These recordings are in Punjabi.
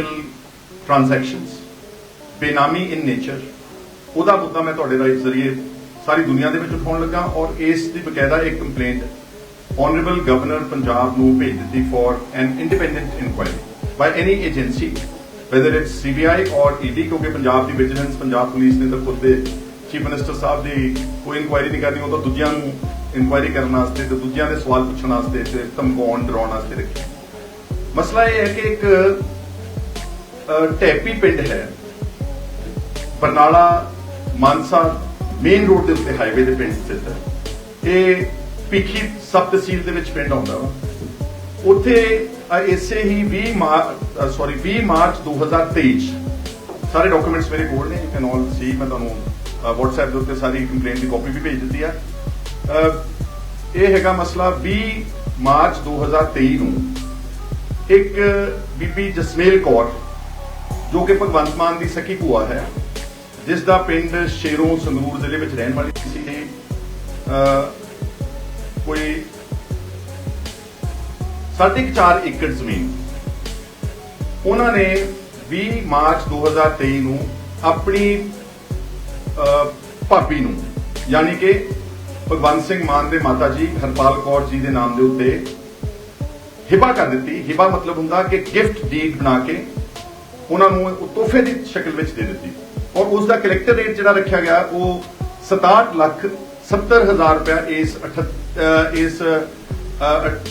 Illegal transactions benami in nature ਉਹਦਾ ਮੁੱਦਾ ਮੈਂ ਤੁਹਾਡੇ ਰਾਹੀਂ ਜ਼ਰੀਏ ਸਾਰੀ ਦੁਨੀਆ ਦੇ ਵਿੱਚ ਉਠਾਉਣ ਲੱਗਾ ਔਰ ਇਸ ਦੀ ਬਕਾਇਦਾ ਇੱਕ ਕੰਪਲੇਂਟ ਆਨਰੇਬਲ ਗਵਰਨਰ ਪੰਜਾਬ ਨੂੰ ਭੇਜ ਦਿੱਤੀ for an independent inquiry by any agency whether it's CBI or ED ਕਿਉਂਕਿ ਪੰਜਾਬ ਦੀ ਵਿਜੀਲੈਂਸ ਪੰਜਾਬ ਪੁਲਿਸ ਨੇ ਤਾਂ ਖੁਦ ਦੇ ਚੀਫ ਮਿਨਿਸਟਰ ਸਾਹਿਬ ਦੀ ਕੋਈ ਇਨਕੁਆਇਰੀ ਨਹੀਂ ਕਰਨੀ, ਉਹ ਤਾਂ ਦੂਜਿਆਂ ਨੂੰ ਇਨਕੁਆਇਰੀ ਕਰਨ ਵਾਸਤੇ ਤੇ ਦੂਜਿਆਂ ਦੇ ਸਵਾਲ ਪੁੱਛਣ ਵਾਸਤੇ ਤੇ ਧਮਕਾਉਣ, ਡਰਾਉਣ ਵਾਸਤੇ ਰੱਖਿਆ ਮਸਲਾ ਇਹ ਹੈ ਕਿ ਇੱਕ ਟੈਪੀ ਪਿੰਡ ਹੈ। ਬਰਨਾਲਾ ਮਾਨਸਾ ਮੇਨ ਰੋਡ ਦੇ ਉੱਤੇ ਹਾਈਵੇ ਦੇ ਪਿੰਡ ਸਥਿਤ ਹੈ। ਇਹ ਪਿੱਖੀ ਸਬ ਤਹਿਸੀਲ ਦੇ ਵਿੱਚ ਪਿੰਡ ਆਉਂਦਾ ਵਾ। ਉੱਥੇ ਇਸੇ ਹੀ 20 ਮਾਰਚ ਸੌਰੀ 20 ਮਾਰਚ 2023 'ਚ ਸਾਰੇ ਡਾਕੂਮੈਂਟਸ ਮੇਰੇ ਕੋਲ ਨੇ ਯੂ ਕੈਨ ਆਲ ਸੀ ਮੈਂ ਤੁਹਾਨੂੰ ਅਹ, WhatsApp ਦੇ ਉੱਤੇ ਸਾਰੀ ਕੰਪਲੇਂਟ ਦੀ ਕਾਪੀ ਵੀ ਭੇਜ ਦਿੱਤੀ ਆ। ਇਹ ਹੈਗਾ ਮਸਲਾ 20 ਮਾਰਚ 2023 ਨੂੰ। ਇੱਕ ਬੀਬੀ ਜਸਮੇਲ ਕੌਰ ਜੋ ਕਿ ਭਗਵੰਤ ਮਾਨ ਦੀ ਸਕੀ ਭੂਆ ਹੈ ਜਿਸ ਦਾ ਪਿੰਡ ਸ਼ੇਰੋਂ ਸੰਗਰੂਰ ਜ਼ਿਲ੍ਹੇ ਵਿੱਚ ਰਹਿਣ ਵਾਲੀ ਸੀ। ਅਹ, ਕੋਈ ਸਾਢੇ ਕੁ ਚਾਰ ਏਕੜ ਜ਼ਮੀਨ। ਉਹਨਾਂ ਨੇ 20 ਮਾਰਚ 2023 ਨੂੰ ਆਪਣੀ ਅਹ, ਭਾਬੀ ਨੂੰ ਯਾਨੀ ਕਿ ਭਗਵੰਤ ਸਿੰਘ ਮਾਨ ਦੇ ਮਾਤਾ ਜੀ ਹਰਪਾਲ ਕੌਰ ਜੀ ਦੇ ਨਾਮ ਦੇ ਉੱਤੇ ਹਿਬਾ ਕਰ ਦਿੱਤੀ। ਹਿਬਾ ਮਤਲਬ ਹੁੰਦਾ ਕਿ ਗਿਫਟ ਡੀਡ ਬਣਾ ਕੇ ਉਹਨਾਂ ਨੂੰ ਉਹ ਤੋਹਫੇ ਦੀ ਸ਼ਕਲ ਵਿੱਚ ਦੇ ਦਿੱਤੀ। ਔਰ ਉਸ ਦਾ ਕਲੈਕਟਰ ਰੇਟ ਜਿਹੜਾ ਰੱਖਿਆ ਗਿਆ, ਉਹ 67 ਲੱਖ 70 ਹਜ਼ਾਰ ਰੁਪਇਆ ਇਸ ਅਠ- ਇਸ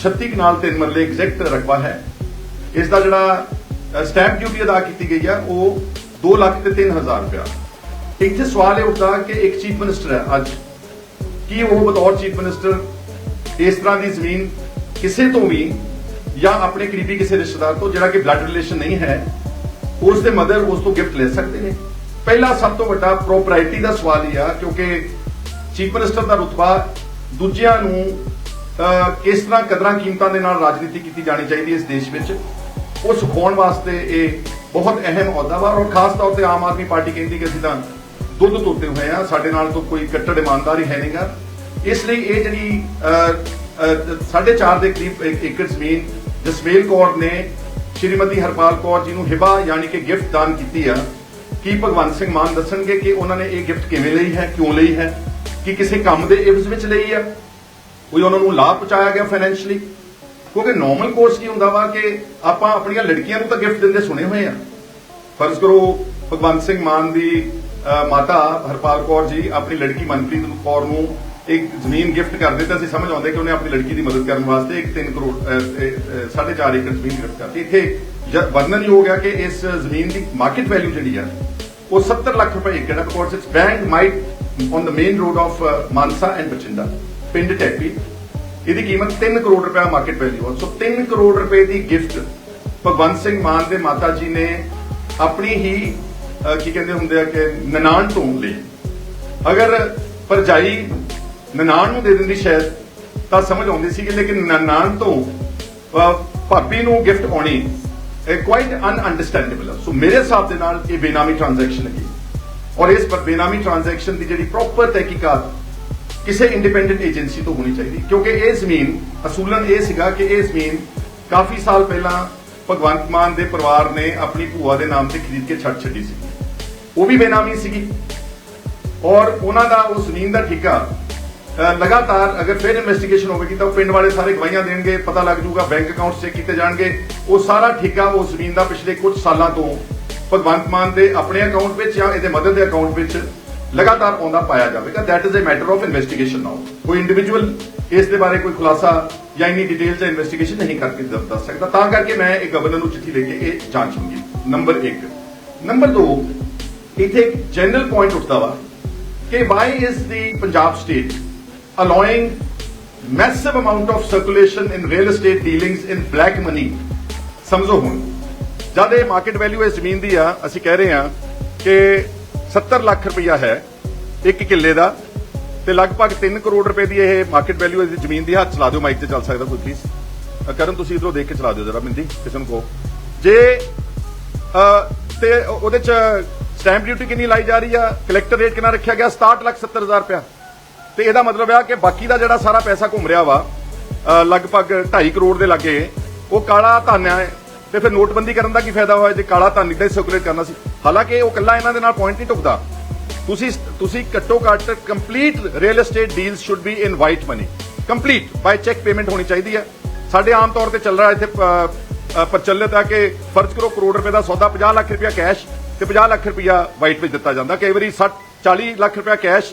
36 ਕਨਾਲ ਤਿੰਨ ਮਰਲੇ ਐਗਜ਼ੈਕਟ ਰਕਬਾ ਹੈ। ਇਸ ਦਾ ਜਿਹੜਾ ਸਟੈਂਪ ਡਿਊਟੀ ਅਦਾ ਕੀਤੀ ਗਈ ਆ, ਉਹ 2 ਲੱਖ ਤੇ 3 ਹਜ਼ਾਰ ਰੁਪਇਆ। ਇੱਥੇ ਸਵਾਲ ਇਹ ਉੱਠਦਾ ਕਿ ਇੱਕ ਚੀਫ ਮਿਨਿਸਟਰ ਹੈ ਅੱਜ। ਕੀ ਉਹ ਬਤੌਰ ਚੀਫ ਮਿਨਿਸਟਰ ਇਸ ਤਰ੍ਹਾਂ ਦੀ ਜ਼ਮੀਨ ਕਿਸੇ ਤੋਂ ਵੀ ਜਾਂ ਆਪਣੇ ਕਰੀਬੀ ਕਿਸੇ ਰਿਸ਼ਤੇਦਾਰ ਤੋਂ, ਜਿਹੜਾ ਕਿ ਬਲੱਡ ਰਿਲੇਸ਼ਨ ਨਹੀਂ ਹੈ ਉਸ ਦੇ ਮਦਰ ਉਸ ਤੋਂ ਗਿਫਟ ਲੈ ਸਕਦੇ ਨੇ। ਪਹਿਲਾ ਸਭ ਤੋਂ ਵੱਡਾ ਪ੍ਰੋਪਰਾਇਟੀ ਦਾ ਸਵਾਲ ਹੀ ਆ ਕਿਉਂਕਿ ਚੀਫ ਮਿਨਿਸਟਰ ਦਾ ਰੁਤਬਾ ਦੂਜਿਆਂ ਨੂੰ ਕਿਸ ਤਰ੍ਹਾਂ ਕਦਰਾਂ ਕੀਮਤਾਂ ਦੇ ਨਾਲ ਰਾਜਨੀਤੀ ਕੀਤੀ ਜਾਣੀ ਚਾਹੀਦੀ ਇਸ ਦੇਸ਼ ਵਿੱਚ ਉਹ ਸਿਖਾਉਣ ਵਾਸਤੇ ਇਹ ਬਹੁਤ ਅਹਿਮ ਅਹੁਦਾ ਵਾ। ਔਰ ਖਾਸ ਤੌਰ ਤੇ ਆਮ ਆਦਮੀ ਪਾਰਟੀ ਕਹਿੰਦੀ ਕਿ ਅਸੀਂ ਤਾਂ ਦੁੱਧ ਧੋਤੇ ਹੋਏ ਆ ਸਾਡੇ ਨਾਲ ਤਾਂ ਕੋਈ ਕੱਟੜ ਇਮਾਨਦਾਰੀ ਹੀ ਹੈ ਨਹੀਂਗਾ। ਇਸ ਲਈ ਇਹ ਜਿਹੜੀ ਅਹ, ਅਹ, ਸਾਢੇ ਚਾਰ ਦੇ ਕਰੀਬ ਏਕੜ ਜ਼ਮੀਨ ਜਸਮੇਲ ਕੌਰ ਨੇ ਸ਼੍ਰੀਮਤੀ ਹਰਪਾਲ ਕੌਰ ਜੀ ਨੂੰ ਹਿਬਾ ਯਾਨੀ ਕਿ ਗਿਫਟ ਦਾਨ ਕੀਤੀ ਆ। ਕੀ ਭਗਵੰਤ ਸਿੰਘ ਮਾਨ ਦੱਸਣਗੇ ਕਿ ਉਹਨਾਂ ਨੇ ਇਹ ਗਿਫਟ ਕਿਵੇਂ ਲਈ ਹੈ, ਕਿਉਂ ਲਈ ਹੈ, ਕਿ ਕਿਸੇ ਕੰਮ ਦੇ ਇਵਜ਼ ਵਿੱਚ ਲਈ ਆ? ਕੋਈ ਉਹਨਾਂ ਨੂੰ ਲਾਭ ਪਹੁੰਚਾਇਆ ਗਿਆ ਫਾਈਨੈਂਸ਼ੀਅਲੀ ਕਿਉਂਕਿ ਨਾਰਮਲ ਕੋਰਸ ਕੀ ਹੁੰਦਾ ਵਾ ਕਿ ਆਪਾਂ ਆਪਣੀਆਂ ਲੜਕੀਆਂ ਨੂੰ ਤਾਂ ਗਿਫਟ ਦਿੰਦੇ ਸੁਣੇ ਹੋਏ ਆ। ਫਰਜ਼ ਕਰੋ ਭਗਵੰਤ ਸਿੰਘ ਮਾਨ ਦੀ ਮਾਤਾ ਹਰਪਾਲ ਕੌਰ ਜੀ ਆਪਣੀ ਲੜਕੀ ਮਨਪ੍ਰੀਤ ਕੌਰ ਨੂੰ ਇੱਕ ਜ਼ਮੀਨ ਗਿਫਟ ਕਰ ਦਿੱਤਾ, ਅਸੀਂ ਸਮਝ ਆਉਂਦੇ ਕਿ ਉਹਨੇ ਆਪਣੀ ਲੜਕੀ ਦੀ ਮਦਦ ਕਰਨ ਵਾਸਤੇ ਇੱਕ 3 ਕਰੋੜ 4.5 ਏਕੜ ਜ਼ਮੀਨ ਗਿਫਟ ਕਰਤੀ। ਇੱਥੇ ਵਰਣਨ ਹੀ ਹੋ ਕਿ ਇਸ ਜ਼ਮੀਨ ਦੀ ਮਾਰਕੀਟ ਵੈਲਿਊ ਜਿਹੜੀ ਆ, ਉਹ 70 ਲੱਖ ਰੁਪਏ ਏਕੜ ਹੈ। Because it's bang right on the main road of Mansa and Bathinda ਪਿੰਡ ਟੈਪੀ। ਇਹਦੀ ਕੀਮਤ 3 ਕਰੋੜ ਰੁਪਏ ਮਾਰਕੀਟ ਵੈਲਿਊ ਹੈ ਸੋ 3 ਕਰੋੜ ਰੁਪਏ ਦੀ ਗਿਫਟ ਭਗਵੰਤ ਸਿੰਘ ਮਾਨ ਦੇ ਮਾਤਾ ਜੀ ਨੇ ਆਪਣੀ ਹੀ ਕੀ ਕਹਿੰਦੇ ਹੁੰਦੇ ਆ ਕਿ ਨਨਾਣ ਤੋਂ ਲਈ। ਅਗਰ ਪਰਜਾਈ ਨਨਾਣ ਨੂੰ ਦੇ ਦਿੰਦੀ ਸ਼ਾਇਦ ਤਾਂ ਸਮਝ ਆਉਂਦੀ ਸੀ ਕਿ ਲੇਕਿਨ ਨਨਾਣ ਤੋਂ ਅਹ, ਭਾਬੀ ਨੂੰ ਗਿਫਟ ਆਉਣੀ ਇਹ ਕੁਆਇਟ ਅਨਅੰਡਰਸਟੈਂਡੇਬਲ ਸੋ ਮੇਰੇ ਹਿਸਾਬ ਦੇ ਨਾਲ ਇਹ ਬੇਨਾਮੀ ਟ੍ਰਾਂਜੈਕਸ਼ਨ ਹੈਗੀ। ਔਰ ਇਸ ਪਰ ਬੇਨਾਮੀ ਟ੍ਰਾਂਜੈਕਸ਼ਨ ਦੀ ਜਿਹੜੀ ਪ੍ਰੋਪਰ ਤਹਿਕੀਕਾਤ ਕਿਸੇ ਇੰਡੀਪੈਂਡੈਂਟ ਏਜੰਸੀ ਤੋਂ ਹੋਣੀ ਚਾਹੀਦੀ। ਕਿਉਂਕਿ ਇਹ ਜ਼ਮੀਨ ਅਸੂਲਨ ਇਹ ਸੀਗਾ ਕਿ ਇਹ ਜ਼ਮੀਨ ਕਾਫੀ ਸਾਲ ਪਹਿਲਾਂ ਭਗਵੰਤ ਮਾਨ ਦੇ ਪਰਿਵਾਰ ਨੇ ਆਪਣੀ ਭੂਆ ਦੇ ਨਾਮ ਤੇ ਖਰੀਦ ਕੇ ਛੱਡ ਛੱਡੀ ਸੀ। ਉਹ ਵੀ ਬੇਨਾਮੀ ਸੀਗੀ। ਔਰ ਉਹਨਾਂ ਦਾ ਉਸ ਜ਼ਮੀਨ ਦਾ ਠੇਕਾ ਲਗਾਤਾਰ ਅਗਰ ਫਿਰ ਇਨਵੈਸਟੀਗੇਸ਼ਨ ਹੋਵੇਗੀ ਤਾਂ ਉਹ ਪਿੰਡ ਵਾਲੇ ਸਾਰੇ ਗਵਾਹੀਆਂ ਦੇਣਗੇ, ਪਤਾ ਲੱਗ ਜਾਊਗਾ ਬੈਂਕ ਅਕਾਊਂਟ ਚੈੱਕ ਕੀਤੇ ਜਾਣਗੇ। ਉਹ ਸਾਰਾ ਠੇਕਾ ਉਸ ਜ਼ਮੀਨ ਦਾ ਪਿਛਲੇ ਕੁਝ ਸਾਲਾਂ ਤੋਂ ਭਗਵੰਤ ਮਾਨ ਦੇ ਆਪਣੇ ਅਕਾਊਂਟ ਵਿੱਚ ਜਾਂ ਇਹਦੇ ਮਦਰ ਦੇ ਅਕਾਊਂਟ ਵਿੱਚ ਲਗਾਤਾਰ ਆਉਂਦਾ ਪਾਇਆ ਜਾਵੇਗਾ। That is a matter of investigation now ਕੋਈ ਇੰਡੀਵਿਜੂਅਲ ਇਸ ਦੇ ਬਾਰੇ ਕੋਈ ਖੁਲਾਸਾ ਜਾਂ ਇੰਨੀ ਡਿਟੇਲ ਜਾਂ ਇਨਵੈਸਟੀਗੇਸ਼ਨ ਨਹੀਂ ਕਰਕੇ ਦੱਸ ਸਕਦਾ। ਤਾਂ ਕਰਕੇ ਮੈਂ ਇਹ ਗਵਰਨਰ ਨੂੰ ਚਿੱਠੀ ਲੈ ਕੇ ਇਹ ਜਾਂਚ ਮੰਗੀ ਨੰਬਰ 1 ਨੰਬਰ 2 ਇੱਥੇ ਇੱਕ ਜਨਰਲ ਪੁਆਇੰਟ ਉੱਠਦਾ ਵਾ ਕਿ why is the Punjab state allowing massive amount of circulation in real estate dealings in black money. ਸਮਝੋ ਹੁਣ ਜਦ ਇਹ ਮਾਰਕੀਟ ਵੈਲਿਊ ਇਸ ਜ਼ਮੀਨ ਦੀ ਆ ਅਸੀਂ ਕਹਿ ਰਹੇ ਹਾਂ ਕਿ 70 ਲੱਖ ਰੁਪਇਆ ਹੈ ਇੱਕ ਕਿੱਲੇ ਦਾ ਤੇ ਲਗਭਗ 3 ਕਰੋੜ ਰੁਪਏ ਦੀ ਇਹ ਮਾਰਕੀਟ ਵੈਲਿਊ ਇਸ ਜ਼ਮੀਨ ਦੀ ਹੱਥ ਚਲਾ ਦਿਓ ਮਾਈਕ ਤੇ ਚੱਲ ਸਕਦਾ ਕੋਈ ਪਲੀਜ਼ ਕਰਨ ਤੁਸੀਂ ਇਧਰੋਂ ਦੇਖ ਕੇ ਚਲਾ ਦਿਓ ਜਰਾ ਮਿੰਦੀ ਕਿਸੇ ਨੂੰ ਕਹੋ ਜੇ ਤੇ ਉਹਦੇ ਚ ਸਟੈਂਪ ਡਿਊਟੀ ਕਿੰਨੀ ਲਾਈ ਜਾ ਰਹੀ ਆ ਕਲੈਕਟਰ ਰੇਟ ਕਿੰਨਾ ਰੱਖਿਆ ਗਿਆ 67 ਲੱਖ 70 ਹਜ਼ਾਰ ਰੁਪਇਆ ਤੇ ਇਹਦਾ ਮਤਲਬ ਆ ਕਿ ਬਾਕੀ ਦਾ ਜਿਹੜਾ ਸਾਰਾ ਪੈਸਾ ਘੁੰਮ ਰਿਹਾ ਵਾ ਲਗਭਗ 2.5 ਕਰੋੜ ਦੇ ਲਾਗੇ, ਉਹ ਕਾਲਾ ਧਨ ਹੈ ਤੇ ਫਿਰ ਨੋਟਬੰਦੀ ਕਰਨ ਦਾ ਕੀ ਫਾਇਦਾ ਹੋਇਆ ਜੇ ਕਾਲਾ ਧਨ ਨਿਕਲੇ ਸਰਕੂਲੇਟ ਕਰਨਾ ਸੀ? ਹਾਲਾਂਕਿ ਉਹ ਕੱਲਾ ਇਹਨਾਂ ਦੇ ਨਾਲ ਪੁਆਇੰਟ ਨਹੀਂ ਟੁਕਦਾ। ਤੁਸੀਂ ਤੁਸੀਂ ਘੱਟੋ ਘੱਟ complete real estate deals should be in white money complete by cheque payment ਹੋਣੀ ਚਾਹੀਦੀ ਹੈ ਸਾਡੇ ਆਮ ਤੌਰ ਤੇ ਚੱਲ ਰਿਹਾ ਇੱਥੇ ਪ੍ਰਚਲਿਤ ਹੈ ਕਿ ਫਰਜ਼ ਕਰੋ ਕਰੋੜ ਰੁਪਏ ਦਾ ਸੌਦਾ 50 ਲੱਖ ਰੁਪਇਆ ਕੈਸ਼ ਤੇ 50 ਲੱਖ ਰੁਪਇਆ ਵਾਈਟ ਵਿੱਚ ਦਿੱਤਾ ਜਾਂਦਾ। ਕਈ ਵਾਰੀ 60 40 ਲੱਖ ਰੁਪਇਆ ਕੈਸ਼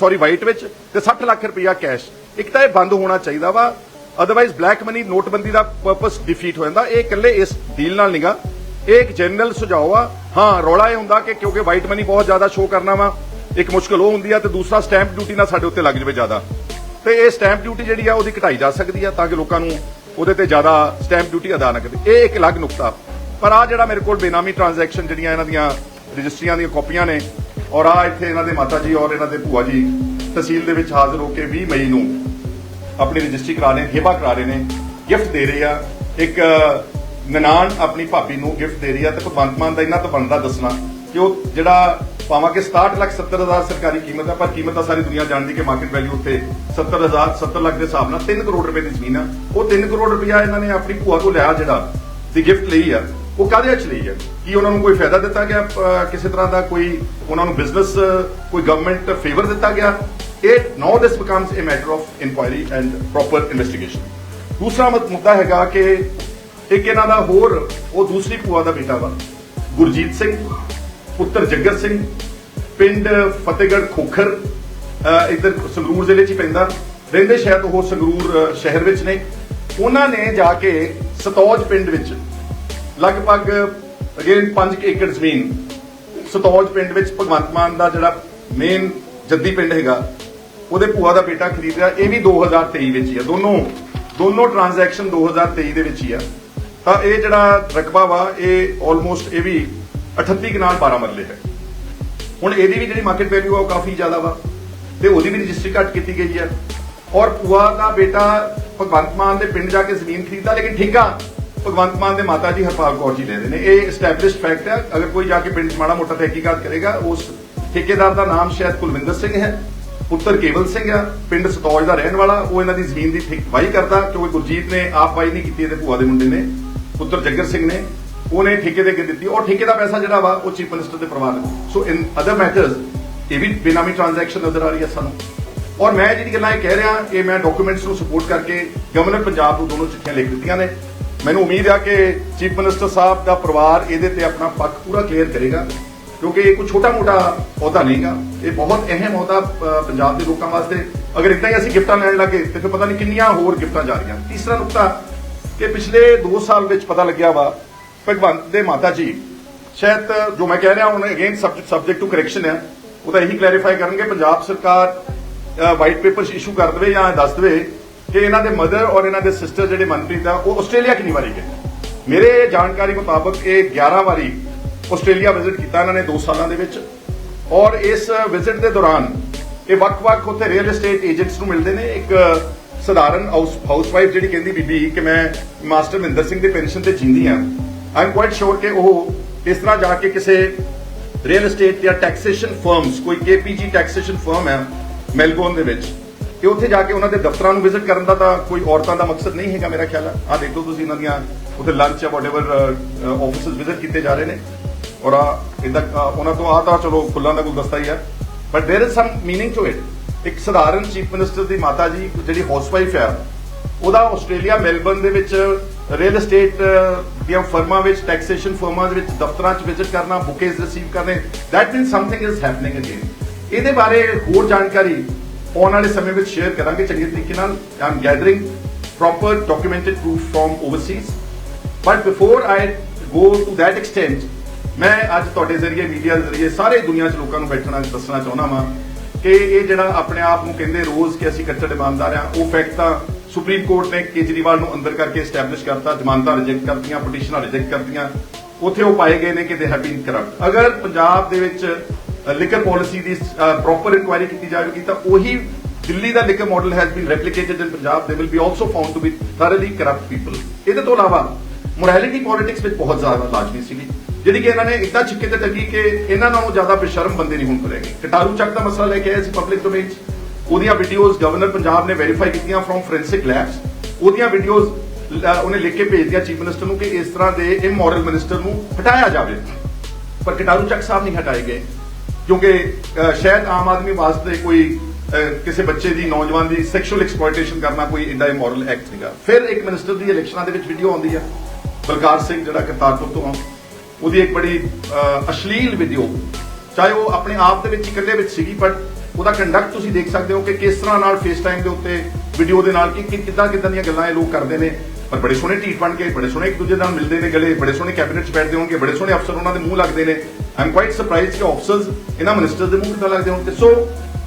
ਸੌਰੀ ਵਾਈਟ ਵਿੱਚ ਤੇ 60 ਲੱਖ ਰੁਪਇਆ ਕੈਸ਼ ਇੱਕ ਤਾਂ ਇਹ ਬੰਦ ਹੋਣਾ ਚਾਹੀਦਾ ਵਾ। ਅਦਰਵਾਈਜ਼ ਬਲੈਕ ਮਨੀ ਨੋਟਬੰਦੀ ਦਾ ਪਰਪਸ ਡਿਫੀਟ ਹੋ ਜਾਂਦਾ। ਇਹ ਇਕੱਲੇ ਇਸ ਡੀਲ ਨਾਲ ਨਹੀਂਗਾ ਇਹ ਇੱਕ ਜਨਰਲ ਸੁਝਾਅ ਆ। ਹਾਂ, ਰੌਲਾ ਇਹ ਹੁੰਦਾ ਕਿ ਕਿਉਂਕਿ ਵਾਈਟ ਮਨੀ ਬਹੁਤ ਜ਼ਿਆਦਾ ਸ਼ੋ ਕਰਨਾ ਵਾ। ਇੱਕ ਮੁਸ਼ਕਲ ਉਹ ਹੁੰਦੀ ਆ ਤੇ ਦੂਸਰਾ ਸਟੈਂਪ ਡਿਊਟੀ ਨਾਲ ਸਾਡੇ ਉੱਤੇ ਲੱਗ ਜਾਵੇ ਜ਼ਿਆਦਾ। ਤੇ ਇਹ ਸਟੈਂਪ ਡਿਊਟੀ ਜਿਹੜੀ ਆ, ਉਹਦੀ ਘਟਾਈ ਜਾ ਸਕਦੀ ਆ ਤਾਂ ਕਿ ਲੋਕਾਂ ਨੂੰ ਉਹਦੇ ਤੇ ਜ਼ਿਆਦਾ ਸਟੈਂਪ ਡਿਊਟੀ ਅਦਾ ਨਾ ਕਰੇ। ਇਹ ਇੱਕ ਅਲੱਗ ਨੁਕਤਾ। ਪਰ ਆ ਜਿਹੜਾ ਮੇਰੇ ਕੋਲ ਬੇਨਾਮੀ ਟ੍ਰਾਂਜੈਕਸ਼ਨ ਜਿਹੜੀਆਂ ਇਹਨਾਂ ਦੀਆਂ ਰਜਿਸਟਰੀਆਂ ਦੀਆਂ ਕਾਪੀਆਂ ਨੇ ਔਰ ਆ ਇੱਥੇ ਇਹਨਾਂ ਦੇ ਮਾਤਾ ਜੀ ਔਰ ਇਹਨਾਂ ਦੇ ਭੂਆ ਜੀ ਤਹਿਸੀਲ ਦੇ ਵਿੱਚ ਹਾਜ਼ਰ ਹੋ ਕੇ 20 ਮਈ ਨੂੰ ਆਪਣੀ ਰਜਿਸਟਰੀ ਕਰਾ ਰਹੇ ਨੇ ਕਰਾ ਰਹੇ ਨੇ, ਗਿਫਟ ਦੇ ਰਹੇ ਆ। ਇੱਕ ਨਨਾਣ ਆਪਣੀ ਭਾਬੀ ਨੂੰ ਗਿਫਟ ਦੇ ਰਹੀ ਆ ਤੇ ਭਗਵੰਤ ਮਾਨ ਦਾ ਇਹਨਾਂ ਤੋਂ ਬਣਦਾ ਦੱਸਣਾ ਕਿ ਉਹ ਜਿਹੜਾ ਪਾਵਾਂ ਕਿ 67 ਲੱਖ 70 ਹਜ਼ਾਰ ਸਰਕਾਰੀ ਕੀਮਤ ਆ, ਪਰ ਕੀਮਤ ਤਾਂ ਸਾਰੀ ਦੁਨੀਆ ਜਾਣਦੀ ਕਿ ਮਾਰਕੀਟ ਵੈਲਿਊ ਉੱਤੇ 70 ਹਜ਼ਾਰ 70 ਲੱਖ ਦੇ ਹਿਸਾਬ ਨਾਲ 3 ਕਰੋੜ ਰੁਪਏ ਦੀ ਜ਼ਮੀਨ ਆ। ਉਹ 3 ਕਰੋੜ ਰੁਪਇਆ ਇਹਨਾਂ ਨੇ ਆਪਣੀ ਭੂਆ ਤੋਂ ਲਿਆ ਜਿਹੜਾ ਦੀ ਗਿਫਟ ਲਈ ਆ। ਉਹ ਕਾਹਦੇ ਵਿੱਚ ਲਈ ਆ? ਕੀ ਉਹਨਾਂ ਨੂੰ ਕੋਈ ਫਾਇਦਾ ਦਿੱਤਾ ਗਿਆ ਕਿਸੇ ਤਰ੍ਹਾਂ ਦਾ ਕੋਈ ਉਹਨਾਂ ਨੂੰ ਬਿਜ਼ਨਸ ਕੋਈ ਗਵਰਨਮੈਂਟ ਫੇਵਰ ਦਿੱਤਾ ਗਿਆ? ਇਹ now this becomes a matter of inquiry and proper investigation ਦੂਸਰਾ ਮੁੱਦ- ਮੁੱਦਾ ਹੈਗਾ ਕਿ ਇੱਕ ਇਹਨਾਂ ਦਾ ਹੋਰ ਉਹ ਦੂਸਰੀ ਭੂਆ ਦਾ ਬੇਟਾ ਵਾ ਗੁਰਜੀਤ ਸਿੰਘ ਪੁੱਤਰ ਜੱਗਰ ਸਿੰਘ ਪਿੰਡ ਫਤਿਹਗੜ੍ਹ ਖੋਖਰ ਅਹ, ਇੱਧਰ ਸੰਗਰੂਰ ਜ਼ਿਲ੍ਹੇ 'ਚ ਪੈਂਦਾ ਰਹਿੰਦੇ ਸ਼ਾਇਦ ਉਹ ਸੰਗਰੂਰ ਸ਼ਹਿਰ ਵਿੱਚ ਨੇ। ਉਹਨਾਂ ਨੇ ਜਾ ਕੇ ਸਤੌਜ ਪਿੰਡ ਵਿੱਚ ਲਗਭਗ ਅਗੇਨ 5 ਏਕੜ ਜ਼ਮੀਨ ਸਤੌਜ ਪਿੰਡ ਵਿੱਚ ਭਗਵੰਤ ਮਾਨ ਦਾ ਜਿਹੜਾ ਮੇਨ ਜੱਦੀ ਪਿੰਡ ਹੈਗਾ, ਉਹਦੇ ਭੂਆ ਦਾ ਬੇਟਾ ਖਰੀਦ ਰਿਹਾ, ਇਹ ਵੀ 2023 ਵਿੱਚ ਹੀ ਆ। ਦੋਨੋਂ ਦੋਨੋਂ ਟ੍ਰਾਂਜੈਕਸ਼ਨ 2023 ਦੇ ਵਿੱਚ ਹੀ ਆ। ਤਾਂ ਇਹ ਜਿਹੜਾ ਰਕਬਾ ਵਾ, ਇਹ ਆਲਮੋਸਟ ਇਹ ਵੀ 38 ਕਨਾਲ 12 ਮਰਲੇ ਹੈ। ਹੁਣ ਇਹਦੀ ਵੀ ਜਿਹੜੀ ਮਾਰਕੀਟ ਵੈਲਿਊ ਆ, ਉਹ ਕਾਫੀ ਜ਼ਿਆਦਾ ਵਾ ਤੇ ਉਹਦੀ ਵੀ ਰਜਿਸਟਰੀ ਘੱਟ ਕੀਤੀ ਗਈ ਹੈ ਔਰ ਭੂਆ ਦਾ ਬੇਟਾ ਭਗਵੰਤ ਮਾਨ ਦੇ ਪਿੰਡ ਜਾ ਕੇ ਜ਼ਮੀਨ ਖਰੀਦਦਾ, ਲੇਕਿਨ ਠੀਕਾ ਭਗਵੰਤ ਮਾਨ ਦੇ ਮਾਤਾ ਜੀ ਹਰਪਾਲ ਕੌਰ ਜੀ ਲੈਂਦੇ ਨੇ। ਇਹ ਐਸਟੈਬਲਿਸ਼ਡ ਫੈਕਟ ਹੈ। ਅਗਰ ਕੋਈ ਜਾ ਕੇ ਪਿੰਡ 'ਚ ਮਾੜਾ ਮੋਟਾ ਤਹਿਕੀਕਾਤ ਕਰੇਗਾ, ਉਸ ਠੇਕੇਦਾਰ ਦਾ ਨਾਮ ਸ਼ਾਇਦ ਕੁਲਵਿੰਦਰ ਸਿੰਘ ਹੈ, ਪੁੱਤਰ ਕੇਵਲ ਸਿੰਘ ਆ, ਪਿੰਡ ਸਤੌਜ ਦਾ ਰਹਿਣ ਵਾਲਾ, ਉਹ ਇਹਨਾਂ ਦੀ ਜ਼ਮੀਨ ਦੀ ਠੇਕ ਵਾਹੀ ਕਰਦਾ, ਕਿਉਂਕਿ ਗੁਰਜੀਤ ਨੇ ਆਪ ਵਾਹੀ ਨਹੀਂ ਕੀਤੀ ਇਹਦੇ ਭੂਆ ਦੇ ਮੁੰਡੇ ਨੇ, ਪੁੱਤਰ ਜੱਗਰ ਸਿੰਘ ਨੇ, ਉਹਨੇ ਠੇਕੇ ਦੇ ਅੱਗੇ ਦਿੱਤੀ। ਔਰ ਠੇਕੇ ਦਾ ਪੈਸਾ ਜਿਹੜਾ ਵਾ, ਉਹ ਚੀਫ ਮਿਨਿਸਟਰ ਦੇ ਪਰਿਵਾਰ ਨੂੰ ਸੋ ਇਨ ਅਦਰ ਮੈਟਰਸ ਇਹ ਵੀ ਬੇਨਾਮੀ ਟ੍ਰਾਂਜੈਕਸ਼ਨ ਨਜ਼ਰ ਆ ਰਹੀ ਹੈ ਸਾਨੂੰ। ਔਰ ਮੈਂ ਜਿਹੜੀ ਗੱਲਾਂ ਇਹ ਕਹਿ ਰਿਹਾ, ਇਹ ਮੈਂ ਡਾਕੂਮੈਂਟਸ ਨੂੰ ਸਪੋਰਟ ਕਰਕੇ ਗਵਰਨਰ ਪੰਜਾਬ ਨੂੰ ਦੋਨੋਂ ਚਿੱਠੀਆਂ ਲਿਖ ਦਿੱਤੀਆਂ ਨੇ। ਮੈਨੂੰ ਉਮੀਦ ਆ ਕਿ ਚੀਫ ਮਿਨਿਸਟਰ ਸਾਹਿਬ ਦਾ ਪਰਿਵਾਰ ਇਹਦੇ ਤੇ ਆਪਣਾ ਪੱਖ ਪੂਰਾ ਕਲੀਅਰ ਕਰੇਗਾ, ਕਿਉਂਕਿ ਇਹ ਕੋਈ ਛੋਟਾ ਮੋਟਾ ਅਹੁਦਾ ਨਹੀਂਗਾ। ਇਹ ਬਹੁਤ ਅਹਿਮ ਅਹੁਦਾ ਪੰਜਾਬ ਦੇ ਲੋਕਾਂ ਵਾਸਤੇ। ਅਗਰ ਇਦਾਂ ਹੀ ਅਸੀਂ ਗਿਫਟਾਂ ਲੈਣ ਲੱਗੇ, ਤੇ ਫਿਰ ਪਤਾ ਨਹੀਂ ਕਿੰਨੀਆਂ ਹੋਰ ਗਿਫਟਾਂ ਜਾ ਰਹੀਆਂ। ਤੀਸਰਾ ਨੁਕਤਾ, ਕਿ ਪਿਛਲੇ 2 ਸਾਲ ਵਿੱਚ ਪਤਾ ਲੱਗਿਆ ਵਾ, ਭਗਵੰਤ ਦੇ ਮਾਤਾ ਜੀ, ਸ਼ਾਇਦ ਜੋ ਮੈਂ ਕਹਿ ਰਿਹਾ ਹੁਣ ਅਗੇਨ ਸਬਜੈਕਟ ਟੂ ਕਰੈਕਸ਼ਨ ਹੈ ਉਹ ਤਾਂ ਇਹੀ ਕਲੈਰੀਫਾਈ ਕਰਨਗੇ, ਪੰਜਾਬ ਸਰਕਾਰ ਵਾਈਟ ਪੇਪਰ ਇਸ਼ੂ ਕਰ ਦੇਵੇ ਜਾਂ ਦੱਸ ਦੇਵੇ। ਕਿ ਇਹਨਾਂ ਦੇ ਮਦਰ ਔਰ ਇਹਨਾਂ ਦੇ ਸਿਸਟਰ ਜਿਹੜੇ ਮਨਪ੍ਰੀਤ ਆ, ਉਹ ਆਸਟ੍ਰੇਲੀਆ ਕਿੰਨੀ ਵਾਰੀ ਗਏ? ਮੇਰੇ ਜਾਣਕਾਰੀ ਮੁਤਾਬਕ ਇਹ 11 ਵਾਰੀ ਆਸਟ੍ਰੇਲੀਆ ਵਿਜ਼ਿਟ ਕੀਤਾ ਇਹਨਾਂ ਨੇ 2 ਸਾਲਾਂ ਦੇ ਵਿੱਚ। ਔਰ ਇਸ ਵਿਜ਼ਿਟ ਦੇ ਦੌਰਾਨ ਇਹ ਵੱਖ-ਵੱਖ ਉੱਥੇ ਰੀਅਲ ਏਸਟੇਟ ਏਜੰਟਸ ਨੂੰ ਮਿਲਦੇ ਨੇ। ਇੱਕ ਸਧਾਰਨ ਹਾਊਸ ਹਾਊਸਵਾਈਫ ਜਿਹੜੀ ਕਹਿੰਦੀ ਬੀਬੀ ਕਿ ਮੈਂ ਮਾਸਟਰ ਮਹਿੰਦਰ ਸਿੰਘ ਦੇ ਪੈਨਸ਼ਨ ਤੇ ਜੀਂਦੀ ਆ। ਆਈ ਐਮ ਕੁਆਇਟ ਸ਼ੋਰ ਕਿ ਉਹ ਇਸ ਤਰ੍ਹਾਂ ਜਾ ਕੇ ਕਿਸੇ ਰੀਅਲ ਏਸਟੇਟ ਜਾਂ ਟੈਕਸੇਸ਼ਨ ਫਰਮਸ ਕੋਈ ਕੇਪੀਜੀ ਟੈਕਸੇਸ਼ਨ ਫਰਮ ਹੈ ਮੈਲਬੌਰਨ ਦੇ ਵਿੱਚ। ਤੇ ਉੱਥੇ ਜਾ ਕੇ ਉਹਨਾਂ ਦੇ ਦਫ਼ਤਰਾਂ ਨੂੰ ਵਿਜ਼ਿਟ ਕਰਨ ਦਾ ਤਾਂ ਕੋਈ ਔਰਤਾਂ ਦਾ ਮਕਸਦ ਨਹੀਂ ਹੈਗਾ ਮੇਰਾ ਖਿਆਲ ਆ ਆ ਦੇਖੋ ਤੁਸੀਂ ਇਹਨਾਂ ਦੀਆਂ ਉੱਥੇ ਲੰਚ ਜਾਂ ਵਾਟਐਵਰ ਆਫਿਸਸ ਵਿਜ਼ਿਟ ਕੀਤੇ ਜਾ ਰਹੇ ਨੇ ਔਰ ਆ ਇਦਾਂ ਉਹਨਾਂ ਤੋਂ ਆ ਤਾਂ ਚਲੋ ਫੁੱਲਾਂ ਦਾ ਗੁਲਦਸਤਾ ਹੀ ਆ but there is some meaning to it ਇੱਕ ਸਧਾਰਨ ਚੀਫ ਮਿਨਿਸਟਰ ਦੀ ਮਾਤਾ ਜੀ ਜਿਹੜੀ ਹਾਊਸਵਾਈਫ ਹੈ ਉਹਦਾ ਆਸਟ੍ਰੇਲੀਆ ਮੈਲਬਰਨ ਦੇ ਵਿੱਚ ਰੀਅਲ ਏਸਟੇਟ ਦੀਆਂ ਫਰਮਾਂ ਵਿੱਚ ਟੈਕਸੇਸ਼ਨ ਫਰਮਾਂ ਦੇ ਵਿੱਚ ਦਫ਼ਤਰਾਂ 'ਚ ਵਿਜ਼ਿਟ ਕਰਨਾ ਬੁਕੇਜ਼ ਰਿਸੀਵ ਕਰਨੇ that means something is happening again ਇਹਦੇ ਬਾਰੇ ਹੋਰ ਜਾਣਕਾਰੀ ਆਉਣ ਵਾਲੇ ਸਮੇਂ ਵਿੱਚ ਸ਼ੇਅਰ ਕਰਾਂਗੇ ਚੰਗੇ ਤਰੀਕੇ ਨਾਲ I gathering proper documented proof from overseas but before I go to that extent ਮੈਂ ਅੱਜ ਤੁਹਾਡੇ ਜ਼ਰੀਏ ਮੀਡੀਆ ਦੇ ਜ਼ਰੀਏ ਸਾਰੇ ਦੁਨੀਆ 'ਚ ਲੋਕਾਂ ਨੂੰ ਬੈਠਣਾ, ਦੱਸਣਾ ਚਾਹੁੰਦਾ ਵਾਂ ਕਿ ਇਹ ਜਿਹੜਾ ਆਪਣੇ ਆਪ ਨੂੰ ਕਹਿੰਦੇ ਰੋਜ਼ ਕਿ ਅਸੀਂ ਕੱਟੜ ਇਮਾਨਦਾਰ ਆ ਉਹ ਫੈਕਟ ਤਾਂ ਸੁਪਰੀਮ ਕੋਰਟ ਨੇ ਕੇਜਰੀਵਾਲ ਨੂੰ ਅੰਦਰ ਕਰਕੇ ਐਸਟੈਬਲਿਸ਼ ਕਰਤਾ, ਜ਼ਮਾਨਤਾਂ ਰਿਜੈਕਟ ਕਰਤੀਆਂ ਪਟੀਸ਼ਨਾਂ ਰਿਜੈਕਟ ਕਰਤੀਆਂ, ਉੱਥੇ ਉਹ ਪਾਏ ਗਏ ਨੇ ਕਿ ਦੇ ਹੈਵ ਬੀਨ ਕਰਪਟ ਅਗਰ ਪੰਜਾਬ ਦੇ ਵਿੱਚ ਲਿਕਰ ਪਾਲਿਸੀ ਦੀ ਪ੍ਰੋਪਰ ਇਨਕੁਆਇਰੀ ਕੀਤੀ ਜਾਵੇਗੀ, ਤਾਂ ਉਹੀ ਦਿੱਲੀ ਦਾ liquor model has been replicated in Punjab they will be also found to be thoroughly corrupt people ਇਹਦੇ ਤੋਂ ਇਲਾਵਾ ਮੋਰੈਲਿਟੀ ਪੋਲਿਟਿਕਸ ਵਿੱਚ ਬਹੁਤ ਜ਼ਿਆਦਾ ਲਾਜ਼ਮੀ ਸੀਗੀ, ਜਿਹੜੀ ਕਿ ਇਹਨਾਂ ਨੇ ਇਦਾਂ ਛਿੱਕੇ ਤੇ ਟੰਗੀ ਕਿ ਇਹਨਾਂ ਨਾਲੋਂ ਜ਼ਿਆਦਾ ਬੇਸ਼ਰਮ ਬੰਦੇ ਨਹੀਂ ਹੁਣ ਤੁਰੇਗੇ ਕਟਾਰੂ ਚੱਕ ਦਾ ਮਸਲਾ ਲੈ ਕੇ ਆਏ ਸੀ ਪਬਲਿਕ ਡੋਮੇਨ ਉਹਦੀਆਂ ਵੀਡੀਓਜ਼ ਗਵਰਨਰ ਪੰਜਾਬ ਨੇ ਵੈਰੀਫਾਈ ਕੀਤੀਆਂ ਫਰੋਮ ਫੋਰੈਂਸਿਕ ਲੈਬਸ ਉਹਦੀਆਂ ਵੀਡੀਓਜ਼ ਉਹਨੇ ਲਿਖ ਕੇ ਭੇਜਦੀਆਂ ਦਿਆ ਚੀਫ ਮਿਨਿਸਟਰ ਨੂੰ ਕਿ ਇਸ ਤਰ੍ਹਾਂ ਦੇ ਇਮੋਰਲ ਮਿਨਿਸਟਰ ਨੂੰ ਹਟਾਇਆ ਜਾਵੇ। ਪਰ ਕਟਾਰੂ ਚੱਕ ਸਾਹਿਬ ਨਹੀਂ ਹਟਾਏ ਗਏ। ਕਿਉਂਕਿ ਸ਼ਾਇਦ ਆਮ ਆਦਮੀ ਵਾਸਤੇ ਕੋਈ ਕਿਸੇ ਬੱਚੇ ਦੀ, ਨੌਜਵਾਨ ਦੀ ਸੈਕਸ਼ੂਅਲ ਐਕਸਪਲੋਇਟੇਸ਼ਨ ਕਰਨਾ ਕੋਈ ਇੰਦਾ ਇਮੋਰਲ ਐਕਟ ਨਹੀਂਗਾ ਫਿਰ ਇੱਕ ਮਿਨਿਸਟਰ ਦੀ ਇਲੈਕਸ਼ਨਾਂ ਦੇ ਵਿੱਚ ਵੀਡੀਓ ਆਉਂਦੀ ਆ, ਬਲਕਾਰ ਸਿੰਘ ਜਿਹੜਾ ਕਰਤਾਰਪੁਰ ਤੋਂ ਆ, ਉਹਦੀ ਇੱਕ ਬੜੀ ਅਸ਼ਲੀਲ ਵੀਡੀਓ ਚਾਹੇ ਉਹ ਆਪਣੇ ਆਪ ਦੇ ਵਿੱਚ ਇਕੱਲੇ ਵਿੱਚ ਸੀਗੀ ਪਰ ਉਹਦਾ ਕੰਡਕਟ ਤੁਸੀਂ ਦੇਖ ਸਕਦੇ ਹੋ ਕਿ ਕਿਸ ਤਰ੍ਹਾਂ ਨਾਲ ਫੇਸ ਟਾਈਮ ਦੇ ਉੱਤੇ ਵੀਡੀਓ ਦੇ ਨਾਲ ਕਿ ਕਿੱਦਾਂ ਕਿੱਦਾਂ ਦੀਆਂ ਗੱਲਾਂ ਇਹ ਲੋਕ ਕਰਦੇ ਨੇ। ਪਰ ਬੜੇ ਸੋਹਣੇ ਢੀਠ ਬਣ ਕੇ, ਬੜੇ ਸੋਹਣੇ ਇੱਕ ਦੂਜੇ ਨਾਲ ਮਿਲਦੇ ਨੇ ਗਲੇ, ਬੜੇ ਸੋਹਣੇ ਕੈਬਨਿਟ 'ਚ ਬੈਠਦੇ ਹੋਣਗੇ, ਬੜੇ ਸੋਹਣੇ ਅਫਸਰ ਉਹਨਾਂ ਦੇ ਮੂੰਹ ਲੱਗਦੇ ਨੇ। ਆਈ ਐਮ ਕੁਆਇਟ ਕਿ ਅਫਸਰਸ ਇਹਨਾਂ ਮਿਨਿਸਟਰਸ ਦੇ ਮੂੰਹ ਕਿੱਦਾਂ ਲੱਗਦੇ ਹੋਣਗੇ so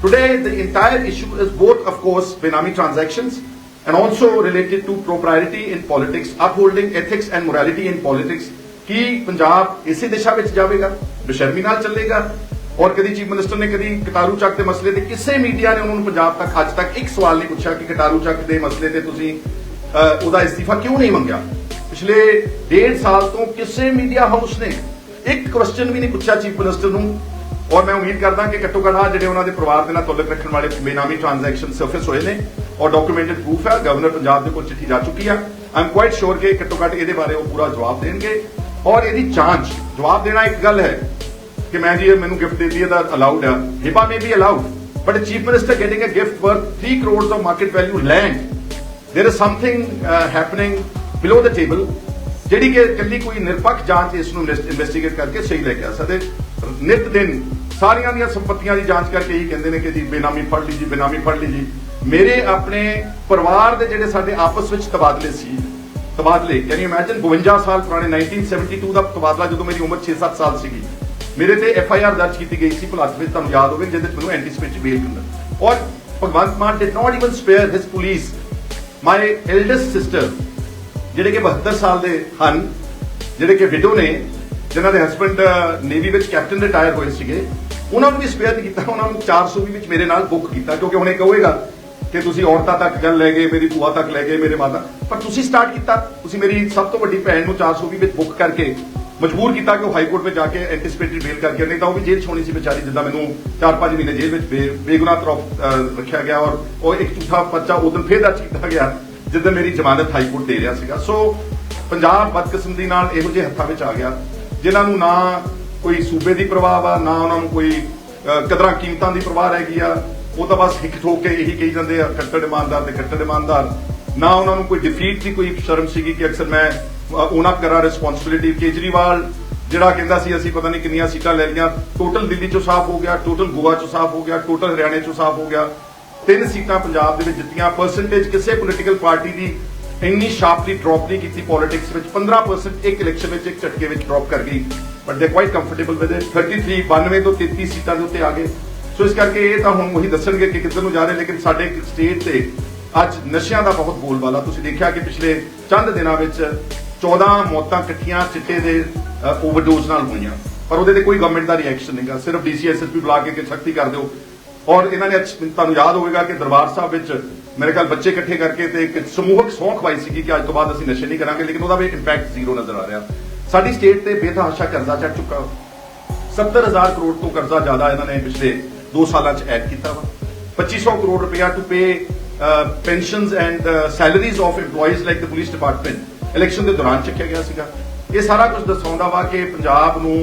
today the entire issue is both of course benami transactions and also related to propriety in politics, upholding ethics and morality in politics ਕਿ ਪੰਜਾਬ ਇਸੇ ਦਿਸ਼ਾ ਵਿੱਚ ਜਾਵੇਗਾ ਬੇਸ਼ਰਮੀ ਨਾਲ ਚੱਲੇਗਾ ਔਰ ਕਦੀ ਚੀਫ ਮਿਨਿਸਟਰ ਨੇ ਕਦੀ ਕਟਾਰੂ ਚੱਕ ਦੇ ਮਸਲੇ ਤੇ ਕਿਸੇ ਮੀਡੀਆ ਨੇ ਉਹਨਾਂ ਨੂੰ ਪੰਜਾਬ ਤੱਕ ਅੱਜ ਤੱਕ ਇੱਕ ਸਵਾਲ ਨਹੀਂ ਪੁੱਛਿਆ ਕਿ ਕਟਾਰੂ ਚੱਕ ਦੇ ਮਸਲੇ ਤੇ ਤੁਸੀਂ ਉਹਦਾ ਅਸਤੀਫਾ ਕਿਉਂ ਨਹੀਂ ਮੰਗਿਆ ਪਿਛਲੇ ਡੇਢ ਸਾਲ ਤੋਂ ਕਿਸੇ ਮੀਡੀਆ ਹਾਊਸ ਨੇ ਇੱਕ ਕੁਐਸਚਨ ਵੀ ਨਹੀਂ ਪੁੱਛਿਆ ਚੀਫ ਮਿਨਿਸਟਰ ਨੂੰ। ਔਰ ਮੈਂ ਉਮੀਦ ਕਰਦਾ ਕਿ ਘੱਟੋ ਘੱਟ ਆਹ ਜਿਹੜੇ ਉਹਨਾਂ ਦੇ ਪਰਿਵਾਰ ਦੇ ਨਾਲ ਤਾਲੁਕ ਰੱਖਣ ਵਾਲੇ ਬੇਨਾਮੀ ਟ੍ਰਾਂਜੈਕਸ਼ਨ ਸਰਫੇਸ ਹੋਏ ਨੇ। ਔਰ ਡਾਕੂਮੈਂਟਡ ਪ੍ਰੂਫ ਹੈ ਗਵਰਨਰ ਪੰਜਾਬ ਦੇ ਕੋਲ ਚਿੱਠੀ ਜਾ ਚੁੱਕੀ ਆ। ਆਈ ਕੁਆਇਟ ਸ਼ੋਰ ਕਿ ਘੱਟੋ ਘੱਟ ਇਹਦੇ ਬਾਰੇ ਉਹ ਪੂਰਾ ਜਵਾਬ ਦੇਣਗੇ। ਔਰ ਇਹਦੀ ਜਾਂਚ ਜਵਾਬ ਦੇਣਾ ਇੱਕ ਗੱਲ ਹੈ ਕਿ ਮੈਂ ਜੀ ਇਹ ਮੈਨੂੰ ਗਿਫਟ ਦੇ ਦਿੱਤੀ ਇਹਦਾ ਅਲਾਉਡ ਆ। ਹਿਪਾ may be allowed but chief minister getting a gift worth 3 crores of market value land there is something uh, happening below the table ਜਿਹੜੀ ਕਿ ਇਕੱਲੀ ਕੋਈ ਨਿਰਪੱਖ ਜਾਂਚ ਇਸ ਨੂੰ ਇਨਵੈਸਟੀਗੇਟ ਕਰਕੇ ਸਹੀ ਲੈ ਕੇ ਆ ਸਕਦੇ। ਨਿਤ ਦਿਨ ਸਾਰੀਆਂ ਦੀਆਂ ਸੰਪਤੀਆਂ ਦੀ ਜਾਂਚ ਕਰਕੇ ਹੀ ਕਹਿੰਦੇ ਨੇ ਕਿ ਜੀ ਬੇਨਾਮੀ ਫੜ ਲਈ ਜੀ, ਬੇਨਾਮੀ ਫੜ ਲਈ ਜੀ। ਮੇਰੇ ਆਪਣੇ ਪਰਿਵਾਰ ਦੇ ਜਿਹੜੇ ਸਾਡੇ ਆਪਸ ਵਿੱਚ ਤਬਾਦਲੇ ਸੀ, ਤਬਾਦਲੇ ਕੈਨ ਇਮੇਜਿਨ 52 ਸਾਲ ਪੁਰਾਣੇ 1972 ਦਾ ਤਬਾਦਲਾ ਜਦੋਂ ਮੇਰੀ ਉਮਰ 6-7 ਸਾਲ ਸੀਗੀ, ਮੇਰੇ ਤੇ ਐਫ ਆਈ ਆਰ ਦਰਜ ਕੀਤੀ ਗਈ ਸੀ ਭੁਲੱਥ ਵਿੱਚ ਤੁਹਾਨੂੰ ਯਾਦ ਹੋਵੇ, ਜਿਹਦੇ ਮੈਨੂੰ ਐਂਟੀਸਪੇਟਰੀ ਬੇਲ ਮਿਲਦਾ ਔਰ Bhagwant Mann did not even spare his police my eldest sister ਜਿਹੜੇ ਕਿ 72 ਸਾਲ ਦੇ ਹਨ, ਜਿਹੜੇ ਕਿ ਵਿਡੋ ਨੇ, ਜਿਨ੍ਹਾਂ ਦੇ ਹਸਬੰਡ ਨੇਵੀ ਵਿੱਚ ਕੈਪਟਨ ਰਿਟਾਇਰ ਹੋਏ ਸੀਗੇ, ਉਹਨਾਂ ਨੂੰ ਵੀ ਸਪੇਅਰ ਕੀਤਾ, ਉਹਨਾਂ ਨੂੰ 420 ਵਿੱਚ ਮੇਰੇ ਨਾਲ ਬੁੱਕ ਕੀਤਾ, ਕਿਉਂਕਿ ਹੁਣ ਇਹ ਕਿ ਤੁਸੀਂ ਔਰਤਾਂ ਤੱਕ ਗੱਲ ਲੈ ਗਏ, ਮੇਰੀ ਭੂਆ ਤੱਕ ਲੈ ਗਏ, ਮੇਰੇ ਮਾਤਾ। ਪਰ ਤੁਸੀਂ ਸਟਾਰਟ ਕੀਤਾ, ਤੁਸੀਂ ਮੇਰੀ ਸਭ ਤੋਂ ਵੱਡੀ ਭੈਣ ਨੂੰ 420 ਵਿੱਚ ਬੁੱਕ ਕਰਕੇ ਮਜਬੂਰ ਕੀਤਾ ਕਿ ਉਹ ਹਾਈ ਕੋਰਟ ਵਿੱਚ ਜਾ ਕੇ ਐਂਟੀਸਪੇਟਰੀ ਬੇਲ ਕਰਕੇ, ਨਹੀਂ ਤਾਂ ਉਹ ਵੀ ਜੇਲ੍ਹ 'ਚ ਹੋਣੀ ਸੀ ਵਿਚਾਰੀ, ਜਿੱਦਾਂ ਮੈਨੂੰ 4-5 ਮਹੀਨੇ ਜੇਲ੍ਹ ਵਿੱਚ ਬੇ- ਬੇਗੁਨਾਹ ਤਰਫ ਰੱਖਿਆ ਗਿਆ ਔਰ ਉਹ ਇੱਕ ਝੂਠਾ ਪਰਚਾ ਉਦੋਂ ਫੇਰ ਦਰਜ ਕੀਤਾ ਗਿਆ। ਜਿੱਦਾਂ ਮੇਰੀ ਜ਼ਮਾਨਤ ਹਾਈ ਕੋਰਟ ਦੇ ਰਿਹਾ ਸੀਗਾ। ਸੋ ਪੰਜਾਬ ਬਦਕਿਸਮਤੀ ਨਾਲ ਇਹੋ ਜਿਹੇ ਹੱਥਾਂ ਵਿੱਚ ਆ ਗਿਆ, ਜਿਨ੍ਹਾਂ ਨੂੰ ਨਾ ਕੋਈ ਸੂਬੇ ਦੀ ਪ੍ਰਵਾਹ ਆ ਨਾ ਉਹਨਾਂ ਨੂੰ ਕੋਈ ਕਦਰਾਂ ਕੀਮਤਾਂ ਦੀ ਪ੍ਰਵਾਹ ਰਹਿ ਗਈ ਆ। ਉਹ ਤਾਂ ਬਸ ਹਿੱਕ ਠੋਕ ਕੇ ਇਹੀ ਕਹੀ ਜਾਂਦੇ ਆ, ਕੱਟੜ ਇਮਾਨਦਾਰ ਤੇ ਕੱਟੜ ਇਮਾਨਦਾਰ। ਨਾ ਉਹਨਾਂ ਨੂੰ ਕੋਈ ਡਿਫੀਟ ਦੀ ਕੋਈ ਸ਼ਰਮ ਸੀਗੀ ਕਿ ਅਕਸਰ ਮੈਂ ਉਹਨਾਂ ਕਰਾਂ ਰਿਸਪੌਂਸਿਬਿਲਿਟੀ ਕੇਜਰੀਵਾਲ ਜਿਹੜਾ ਕਹਿੰਦਾ ਸੀ, ਅਸੀਂ ਪਤਾ ਨਹੀਂ ਕਿੰਨੀਆਂ ਸੀਟਾਂ ਲੈ ਲਈਆਂ। ਟੋਟਲ ਦਿੱਲੀ ਚੋਂ ਸਾਫ਼ ਹੋ ਗਿਆ, ਟੋਟਲ ਗੋਆ ਚੋਂ ਸਾਫ਼ ਹੋ ਗਿਆ, ਟੋਟਲ ਹਰਿਆਣੇ ਚੋਂ ਸਾਫ਼ ਹੋ ਗਿਆ। ਤਿੰਨ ਸੀਟਾਂ ਪੰਜਾਬ ਦੇ ਵਿੱਚ ਜਿੱਤੀਆਂ। ਪਰਸੈਂਟੇਜ ਕਿਸੇ ਪੋਲੀਟੀਕਲ ਪਾਰਟੀ ਦੀ ਇੰਨੀ ਸ਼ਾਰਪਲੀ ਡ੍ਰੌਪ ਨਹੀਂ ਕੀਤੀ ਪੋਲਿਟਿਕਸ ਵਿੱਚ। 15% ਇੱਕ ਇਲੈਕਸ਼ਨ ਵਿੱਚ ਇੱਕ ਝਟਕੇ ਵਿੱਚ ਡ੍ਰੌਪ ਕਰ ਗਈ। ਬਟ ਦੇ ਕੁਆਇਟ ਕੰਫਰਟੇਬਲ ਵਿਦ 33 92 ਤੋਂ 33 ਸੀਟਾਂ ਦੇ ਉੱਤੇ ਆ ਗਏ। ਸੋ ਇਸ ਕਰਕੇ ਇਹ ਤਾਂ ਹੁਣ ਉਹੀ ਦੱਸਣਗੇ ਕਿ ਕਿੱਧਰ ਨੂੰ ਜਾ ਰਹੇ, ਲੇਕਿਨ ਸਾਡੇ ਸਟੇਟ ਤੇ ਅੱਜ ਨਸ਼ਿਆਂ ਦਾ ਬਹੁਤ ਬੋਲਬਾਲਾ। ਤੁਸੀਂ ਦੇਖਿਆ ਕਿ ਪਿਛਲੇ ਚੰਦ ਦਿਨਾਂ ਵਿੱਚ 14 ਮੌਤਾਂ ਇਕੱਠੀਆਂ ਚਿੱਟੇ ਦੇ ਓਵਰਡੋਜ਼ ਨਾਲ ਹੋਈਆਂ। ਪਰ ਉਹਦੇ ਤੇ ਕੋਈ ਗਵਰਨਮੈਂਟ ਦਾ ਰਿਐਕਸ਼ਨ ਨਹੀਂਗਾ। ਸਿਰਫ ਡੀਸੀਐਸਐਸਪੀ ਬੁਲਾ ਕੇ ਕਿ ਸਖਤੀ ਕਰ ਦਿਓ। ਔਰ ਇਹਨਾਂ ਨੇ ਤੁਹਾਨੂੰ ਯਾਦ ਹੋਵੇਗਾ ਕਿ ਦਰਬਾਰ ਸਾਹਿਬ ਵਿੱਚ ਮੇਰੇ ਖਿਆਲ ਬੱਚੇ ਇਕੱਠੇ ਕਰਕੇ ਤੇ ਇੱਕ ਸਮੂਹਕ ਸੌਂ ਖਵਾਈ ਸੀਗੀ ਕਿ ਅੱਜ ਤੋਂ ਬਾਅਦ ਅਸੀਂ ਨਸ਼ੇ ਨਹੀਂ ਕਰਾਂਗੇ, ਲੇਕਿਨ ਉਹਦਾ ਵੀ ਇੰਪੈਕਟ ਜ਼ੀਰੋ ਨਜ਼ਰ ਆ ਰਿਹਾ। ਸਾਡੀ ਸਟੇਟ ਤੇ ਬੇਤਹਾਸ਼ਾ ਕਰਜ਼ਾ ਚੜ ਚੁੱਕਾ। 70000 ਕਰੋੜ ਤੋਂ ਕਰਜ਼ਾ ਜ਼ਿਆਦਾ ਇਹਨਾਂ ਨੇ ਪਿਛਲੇ 2 ਸਾਲਾਂ 'ਚ ਐਡ ਕੀਤਾ ਵਾ। 2500 ਕਰੋੜ ਰੁਪਇਆ to pay pensions and salaries of EMPLOYEES like the police department election ਦੇ ਦੌਰਾਨ ਚੱਕਿਆ ਗਿਆ ਸੀਗਾ। ਇਹ ਸਾਰਾ ਕੁਝ ਦਰਸਾਉਂਦਾ ਵਾ ਕਿ ਪੰਜਾਬ ਨੂੰ